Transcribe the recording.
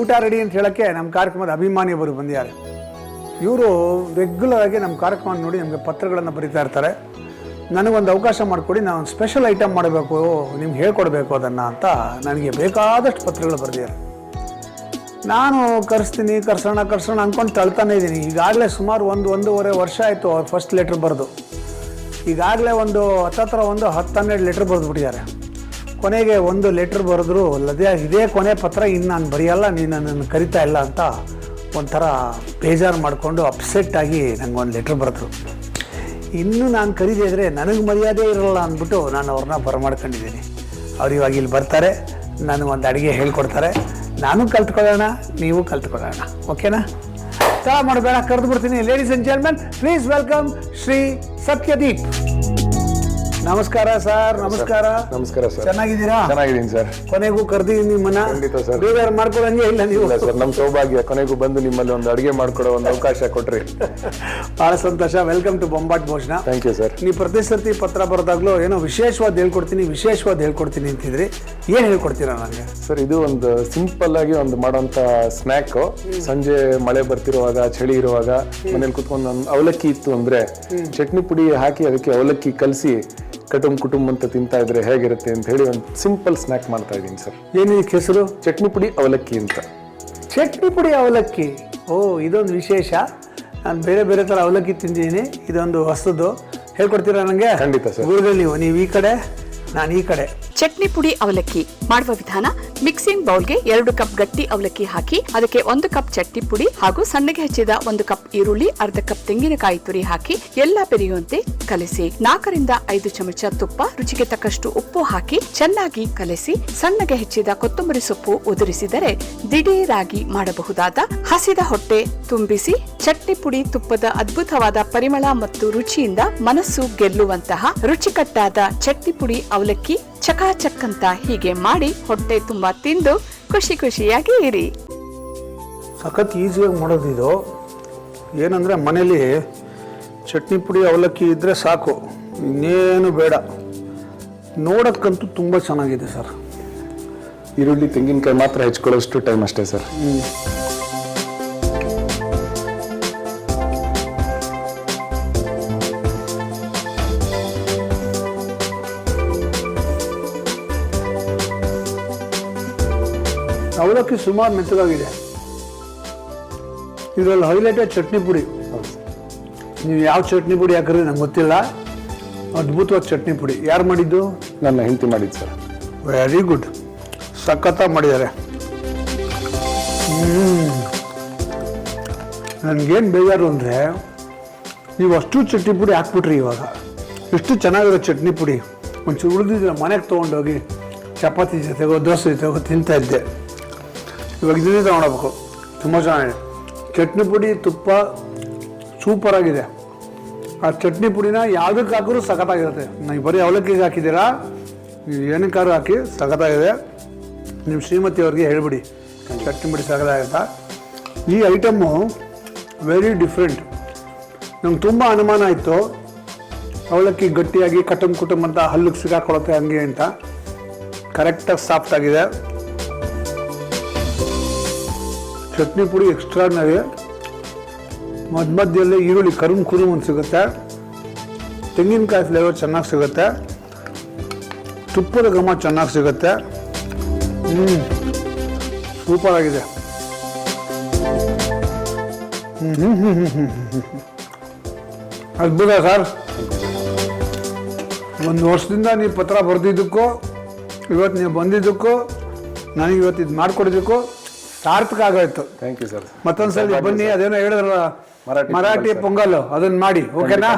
ಊಟ ರೆಡಿ ಅಂತ ಹೇಳೋಕ್ಕೆ ನಮ್ಮ ಕಾರ್ಯಕ್ರಮದ ಅಭಿಮಾನಿ ಒಬ್ಬರು ಬಂದಿದ್ದಾರೆ. ಇವರು ರೆಗ್ಯುಲರ್ ಆಗಿ ನಮ್ಮ ಕಾರ್ಯಕ್ರಮ ನೋಡಿ ನಮಗೆ ಪತ್ರಗಳನ್ನು ಬರೀತಾ ಇರ್ತಾರೆ. ನನಗೊಂದು ಅವಕಾಶ ಮಾಡಿಕೊಡಿ, ನಾನು ಸ್ಪೆಷಲ್ ಐಟಮ್ ಮಾಡಬೇಕು, ನಿಮ್ಗೆ ಹೇಳ್ಕೊಡ್ಬೇಕು ಅದನ್ನು ಅಂತ ನನಗೆ ಬೇಕಾದಷ್ಟು ಪತ್ರಗಳು ಬರೆದಿದ್ದಾರೆ. ನಾನು ಕರೆಸ್ತೀನಿ, ಕರ್ಸೋಣ ಕರ್ಸೋಣ ಅಂದ್ಕೊಂಡು ತಳ್ತಾನೆ ಇದ್ದೀನಿ. ಈಗಾಗಲೇ ಸುಮಾರು ಒಂದು, ಒಂದೂವರೆ ವರ್ಷ ಆಯಿತು ಅವ್ರು ಫಸ್ಟ್ ಲೆಟ್ರ್ ಬರೆದು. ಈಗಾಗಲೇ ಒಂದು, ಹತ್ತತ್ರ ಒಂದು ಹತ್ತು ಹನ್ನೆರಡು ಲೆಟ್ರ್ ಬರೆದ್ಬಿಟ್ಟಿದ್ದಾರೆ. ಕೊನೆಗೆ ಒಂದು ಲೆಟ್ರ್ ಬರೆದ್ರು ಅದೇ ಇದೇ ಕೊನೆ ಪತ್ರ ಇನ್ನು ನಾನು ಬರೆಯಲ್ಲ, ನೀನು ನನ್ನನ್ನು ಕರಿತಾ ಇಲ್ಲ ಅಂತ ಒಂಥರ ಬೇಜಾರು ಮಾಡಿಕೊಂಡು ಅಪ್ಸೆಟ್ ಆಗಿ ನನಗೆ ಒಂದು ಲೆಟ್ರ್ ಬರೆದ್ರು. ಇನ್ನೂ ನಾನು ಕರೀದೇ ಇದ್ದರೆ ನನಗೆ ಮರ್ಯಾದೆ ಇರಲ್ಲ ಅಂದ್ಬಿಟ್ಟು ನಾನು ಅವ್ರನ್ನ ಬರಮಾಡ್ಕೊಂಡಿದ್ದೀನಿ ಅವ್ರು ಇವಾಗ ಇಲ್ಲಿ ಬರ್ತಾರೆ ನನಗೊಂದು ಅಡುಗೆ ಹೇಳ್ಕೊಡ್ತಾರೆ. ನಾನು ಕಲ್ತ್ಕೊಳ್ಳೋಣ, ನೀವು ಕಲ್ತ್ಕೊಳ್ಳೋಣ. ಓಕೆನಾ? ತಡ ಮಾಡಬೇಡ, ಕರೆದು ಬಿಡ್ತೀನಿ. Ladies and gentlemen please welcome Shri Satyadeep ನಮಸ್ಕಾರ ಸರ್ ನಮಸ್ಕಾರ. ನಮಸ್ಕಾರ ಸರ್. ಚೆನ್ನಾಗಿದ್ದೀರಾ? ಚೆನ್ನಾಗಿದ್ದೀನಿ ಸರ್. ಕೊನೆಗೂ ಕರೆದಿದ್ದೀನಿ ನಿಮ್ಮನ್ನ. ಖಂಡಿತ ಸರ್. ಬೇರೆ ಮಾಡ್ಕೊಳಂಗೆ ಇಲ್ಲ ನೀವು. ಇಲ್ಲ ಸರ್ ನಮ್ಮ ಸೌಭಾಗ್ಯ. ಕೊನೆಗೂ ಬಂದು ನಿಮ್ಮಲ್ಲಿ ಒಂದು ಅಡುಗೆ ಮಾಡ್ಕೊಡೋ ಒಂದು ಅವಕಾಶ ಕೊಟ್ರಿ. ಬಹಳ ಸಂತೋಷ. ವೆಲ್ಕಮ್ ಟು ಬೊಂಬಾಟ್ ಭೋಜನ ಥ್ಯಾಂಕ್ ಯು ಸರ್ ನೀವು ಪ್ರತಿ ಸರ್ತಿ ಪತ್ರ ಬರೆದಾಗ್ಲೂ ಏನೋ ವಿಶೇಷವಾದ ಹೇಳ್ಕೊಡ್ತೀನಿ ವಿಶೇಷವಾದ ಹೇಳ್ಕೊಡ್ತೀನಿ ಅಂತಿದ್ರಿ. ಏನು ಹೇಳ್ಕೊಡ್ತೀರಾ ನನಗೆ? ಸರ್ ಇದು ಒಂದು ಸಿಂಪಲ್ ಆಗಿ ಒಂದು ಮಾಡೋಂಥ ಸ್ನ್ಯಾಕು ಸಂಜೆ ಮಳೆ ಬರ್ತಿರುವಾಗ ಚಳಿ ಇರುವಾಗ ಮನೇಲಿ ಕುತ್ಕೊಂಡು ಅವಲಕ್ಕಿ ಇತ್ತು ಅಂದ್ರೆ ಚಟ್ನಿ ಪುಡಿ ಹಾಕಿ ಅದಕ್ಕೆ ಅವಲಕ್ಕಿ ಕಲಸಿ ಕಟುಂಬ ಕುಟುಂಬ ಅಂತ ತಿಂತಾ ಇದ್ರೆ ಹೇಗಿರುತ್ತೆ ಅಂತ ಹೇಳಿ ಒಂದು ಸಿಂಪಲ್ ಸ್ನ್ಯಾಕ್ ಮಾಡ್ತಾ ಇದ್ದೀನಿ ಸರ್. ಏನಿದಕ್ಕೆ ಹೆಸರು ಚಟ್ನಿ ಪುಡಿ ಅವಲಕ್ಕಿ ಅಂತ. ಚಟ್ನಿ ಪುಡಿ ಅವಲಕ್ಕಿ? ಓ ಇದೊಂದು ವಿಶೇಷ. ನಾನು ಬೇರೆ ಬೇರೆ ಥರ ಅವಲಕ್ಕಿ ತಿಂದಿದ್ದೀನಿ. ಇದೊಂದು ಹೊಸದು. ಹೇಳ್ಕೊಡ್ತೀರಾ ನನಗೆ ಖಂಡಿತ ಸರ್. ಗುರುಗಳು ನೀವು ನೀವು ಈ ಕಡೆ ನಾನು ಈ ಕಡೆ. ಚಟ್ನಿ ಪುಡಿ ಅವಲಕ್ಕಿ. ಮಾಡುವ ವಿಧಾನ, ಮಿಕ್ಸಿಂಗ್ ಬೌಲ್ಗೆ ಎರಡು ಕಪ್ ಗಟ್ಟಿ ಅವಲಕ್ಕಿ ಹಾಕಿ, ಅದಕ್ಕೆ ಒಂದು ಕಪ್ ಚಟ್ನಿ ಪುಡಿ ಹಾಗೂ ಸಣ್ಣಗೆ ಹೆಚ್ಚಿದ ಒಂದು ಕಪ್ ಈರುಳ್ಳಿ, ಅರ್ಧ ಕಪ್ ತೆಂಗಿನಕಾಯಿ ತುರಿ ಹಾಕಿ ಎಲ್ಲ ಬೆರೆಯುವಂತೆ ಕಲಸಿ. ನಾಲ್ಕರಿಂದ ಐದು ಚಮಚ ತುಪ್ಪ, ರುಚಿಗೆ ತಕ್ಕಷ್ಟು ಉಪ್ಪು ಹಾಕಿ ಚೆನ್ನಾಗಿ ಕಲಸಿ, ಸಣ್ಣಗೆ ಹೆಚ್ಚಿದ ಕೊತ್ತಂಬರಿ ಸೊಪ್ಪು ಉದುರಿಸಿದರೆ ದಿಢೀರಾಗಿ ಮಾಡಬಹುದಾದ ಹಸಿದ ಹೊಟ್ಟೆ ತುಂಬಿಸಿ ಚಟ್ನಿ ಪುಡಿ ತುಪ್ಪದ ಅದ್ಭುತವಾದ ಪರಿಮಳ ಮತ್ತು ರುಚಿಯಿಂದ ಮನಸ್ಸು ಗೆಲ್ಲುವಂತಹ ರುಚಿಕಟ್ಟಾದ ಚಟ್ನಿ ಪುಡಿ ಅವಲಕ್ಕಿ ಚಕಾಚಕ್ ಅಂತ ಹೀಗೆ ಮಾಡಿ ಹೊಟ್ಟೆ ತುಂಬಾ ತಿಂದು ಖುಷಿ ಖುಷಿಯಾಗಿ ಇರಿ. ಸಖತ್ ಈಸಿಯಾಗಿ ಮಾಡೋದು ಇದು. ಏನಂದರೆ ಮನೇಲಿ ಚಟ್ನಿ ಪುಡಿ ಅವಲಕ್ಕಿ ಇದ್ದರೆ ಸಾಕು. ಇನ್ನೇನು ಬೇಡ. ನೋಡೋಕ್ಕಂತೂ ತುಂಬ ಚೆನ್ನಾಗಿದೆ ಸರ್. ಈರುಳ್ಳಿ ತೆಂಗಿನಕಾಯಿ ಮಾತ್ರ ಹೆಚ್ಕೊಳ್ಳೋಷ್ಟು ಟೈಮ್ ಅಷ್ಟೇ ಸರ್. ಅವಲಕ್ಕಿ ಸುಮಾರು ಮೆತ್ತಗಾಗಿದೆ. ಇದರಲ್ಲಿ ಹೈಲೈಟೆಡ್ ಚಟ್ನಿ ಪುಡಿ. ನೀವು ಯಾವ ಚಟ್ನಿ ಪುಡಿ ಹಾಕಿದ್ರೆ ನಂಗೆ ಗೊತ್ತಿಲ್ಲ. ಅದ್ಭುತವಾದ ಚಟ್ನಿ ಪುಡಿ. ಯಾರು ಮಾಡಿದ್ದು? ನನ್ನ ಹೆಂಡತಿ ಮಾಡಿದ್ದು ಸರ್. ವೆರಿ ಗುಡ್ ಸಖತ್ತಾಗಿ ಮಾಡಿದ್ದಾರೆ. ನನಗೇನು ಬೇಜಾರು ಅಂದರೆ ನೀವು ಅಷ್ಟು ಚಟ್ನಿ ಪುಡಿ ಹಾಕ್ಬಿಟ್ರಿ ಇವಾಗ. ಎಷ್ಟು ಚೆನ್ನಾಗಿರೋ ಚಟ್ನಿ ಪುಡಿ. ಒಂಚೂರು ಉಳಿದಿದ್ರೆ ಮನೆಗೆ ತೊಗೊಂಡೋಗಿ ಚಪಾತಿ ಜೊತೆಗೋ ದೋಸೆ ಜೊತೆಗೋ ತಿಂತಾ ಇದ್ದೆ. ಇವಾಗ ಇದನ್ನೇ ತೊಗೊಂಡೋಗ್ಬೇಕು ತುಂಬ ಚೆನ್ನಾಗಿದೆ. ಚಟ್ನಿ ಪುಡಿ ತುಪ್ಪ ಸೂಪರಾಗಿದೆ ಆ ಚಟ್ನಿ ಪುಡಿನ ಯಾವುದಕ್ಕೆ ಹಾಕಿದ್ರು ಸಖತ್ತಾಗಿರುತ್ತೆ. ನೀವು ಬರೀ ಅವಲಕ್ಕಿಗೆ ಹಾಕಿದ್ದೀರಾ? ನೀವು ಏನಕ್ಕಾದ್ರು ಹಾಕಿ ಸಖತ್ತಾಗಿದೆ. ನಿಮ್ಮ ಶ್ರೀಮತಿ ಅವ್ರಿಗೆ ಹೇಳಿಬಿಡಿ. ಚಟ್ನಿ ಪುಡಿ ಸಖತ್ತಾಗುತ್ತಾ ಈ ಐಟಮ್ಮು ವೆರಿ ಡಿಫ್ರೆಂಟ್ ನಂಗೆ ತುಂಬ ಅನುಮಾನ ಆಯಿತು. ಅವಲಕ್ಕಿ ಗಟ್ಟಿಯಾಗಿ ಕಟಮ್ ಕುಟುಂಬ ಅಂತ ಹಲ್ಲಿಗೆ ಸಿಗಾಕೊಳ್ಳುತ್ತೆ ಹಂಗೆ ಅಂತ. ಕರೆಕ್ಟಾಗಿ ಸಾಫ್ಟ್ ಚಟ್ನಿ ಪುಡಿ ಎಕ್ಸ್ಟ್ರಾರ್ನರಿ ಮಧ್ಯ ಮಧ್ಯದಲ್ಲಿ ಈರುಳ್ಳಿ ಕರುಮ್ ಕುರುಮ್ ಅಂತ ಸಿಗುತ್ತೆ. ತೆಂಗಿನಕಾಯಿ ಫ್ಲೇವರ್ ಚೆನ್ನಾಗಿ ಸಿಗುತ್ತೆ. ತುಪ್ಪದ ಘಮ ಚೆನ್ನಾಗಿ ಸಿಗುತ್ತೆ. ಹ್ಞೂ ಸೂಪರ್ ಆಗಿದೆ. ಹ್ಮ್, ಹ್ಮ್. ಅದ್ಭುತ ಸರ್. ಒಂದು ವರ್ಷದಿಂದ ನೀವು ಪತ್ರ ಬರೆದಿದ್ದಕ್ಕೂ ಇವತ್ತು ನೀವು ಬಂದಿದ್ದಕ್ಕೂ ನನಗೆ ಇವತ್ತು ಇದು ಮಾಡಿಕೊಡಿದ್ದಕ್ಕೂ ಸಾರ್ಥಕ ಆಗೋಯ್ತು. ಥ್ಯಾಂಕ್ ಯು ಸರ್ ಮತ್ತೊಂದ್ಸಲ ಬನ್ನಿ ಅದೇನೋ ಹೇಳಿದ್ರಲ್ಲ ಮರಾಠಿ ಮರಾಠಿ ಪೊಂಗಲ್. ಅದನ್ನ ಮಾಡಿ ಓಕೆನಾ?